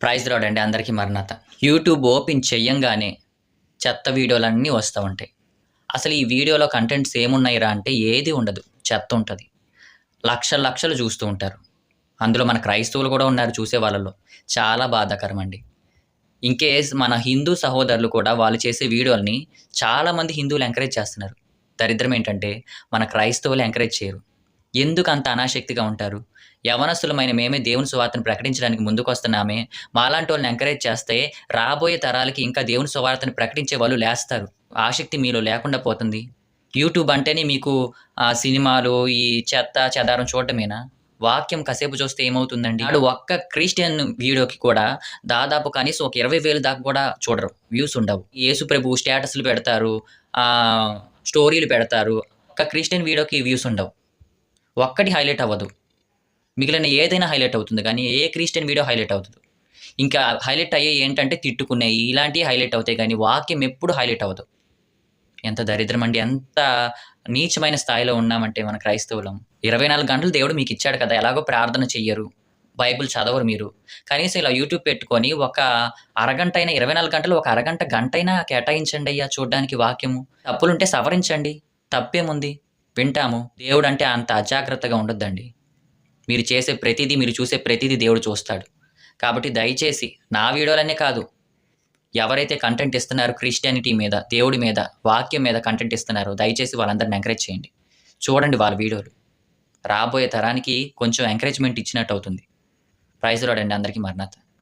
Praise రాడండి అందరికీ మరణత. YouTube open చెయ్యంగానే చెత్త వీడియోలన్నీ వస్తూ ఉంటాయి. అసలు ఈ వీడియోలో కంటెంట్స్ ఏమున్నాయిరా అంటే ఏది ఉండదు చెత్త ఉంటుంది. లక్షల లక్షలు చూస్తూ ఉంటారు. అందులో మన క్రైస్తవులు కూడా ఉన్నారు చూసే వాళ్ళలో. చాలా బాధాకరం అండి ఇంకేస్ మన హిందూ సహోదరులు కూడా వాళ్ళు చేసే వీడియోల్ని చాలామంది హిందువులు ఎంకరేజ్ చేస్తున్నారు. దరిద్రం ఏంటంటే మన క్రైస్తవులు ఎంకరేజ్ చేయరు. ఎందుకు అంత అనాశక్తిగా ఉంటారు? యవనస్తులమైన మేమే దేవుని సువార్తను ప్రకటించడానికి ముందుకు వస్తున్నామే మాలాంటి వాళ్ళని ఎంకరేజ్ చేస్తే రాబోయే తరాలకి ఇంకా దేవుని సువార్తను ప్రకటించే వాళ్ళు లేస్తారు. ఆసక్తి మీలో లేకుండా పోతుంది. యూట్యూబ్ అంటేనే మీకు ఆ సినిమాలు ఈ చెత్త చెదారం చూడటమేనా? వాక్యం కాసేపు చూస్తే ఏమవుతుందండి? వాడు ఒక్క క్రిస్టియన్ వీడియోకి కూడా దాదాపు కనీసం ఒక ఇరవై వేలు దాకా కూడా చూడరు. వ్యూస్ ఉండవు. యేసు ప్రభు స్టేటస్లు పెడతారు. స్టోరీలు పెడతారు. ఒక క్రిస్టియన్ వీడియోకి వ్యూస్ ఉండవు. ఒక్కటి హైలైట్ అవ్వదు. మిగిలిన ఏదైనా హైలైట్ అవుతుంది కానీ ఏ క్రిస్టియన్ వీడియో హైలైట్ అవుతుంది. ఇంకా హైలైట్ అయ్యే ఏంటంటే తిట్టుకునేవి ఇలాంటివి హైలైట్ అవుతాయి కానీ వాక్యం ఎప్పుడు హైలైట్ అవ్వదు. ఎంత దరిద్రం అండి ఎంత నీచమైన స్థాయిలో ఉన్నామంటే మన క్రైస్తవులం. ఇరవై నాలుగు గంటలు దేవుడు మీకు ఇచ్చాడు కదా ఎలాగో ప్రార్థన చెయ్యరు బైబిల్ చదవరు మీరు. కనీసం ఇలా యూట్యూబ్ పెట్టుకొని ఒక అరగంట అయినా ఇరవై నాలుగు గంటలు ఒక అరగంట గంట అయినా కేటాయించండి అయ్యా చూడడానికి వాక్యము. తప్పులుంటే సవరించండి తప్పేముంది? వింటాము. దేవుడు అంటే అంత అజాగ్రత్తగా ఉండొద్దండి. మీరు చేసే ప్రతిదీ మీరు చూసే ప్రతిదీ దేవుడు చూస్తాడు. కాబట్టి దయచేసి నా వీడియోలనే కాదు ఎవరైతే కంటెంట్ ఇస్తున్నారో క్రిస్టియానిటీ మీద దేవుడి మీద వాక్యం మీద కంటెంట్ ఇస్తున్నారో దయచేసి వాళ్ళందరిని ఎంకరేజ్ చేయండి. చూడండి వాళ్ళ వీడియోలు. రాబోయే తరానికి కొంచెం ఎంకరేజ్మెంట్ ఇచ్చినట్టు అవుతుంది. ప్రైజ్ రాడండి అందరికీ మరణత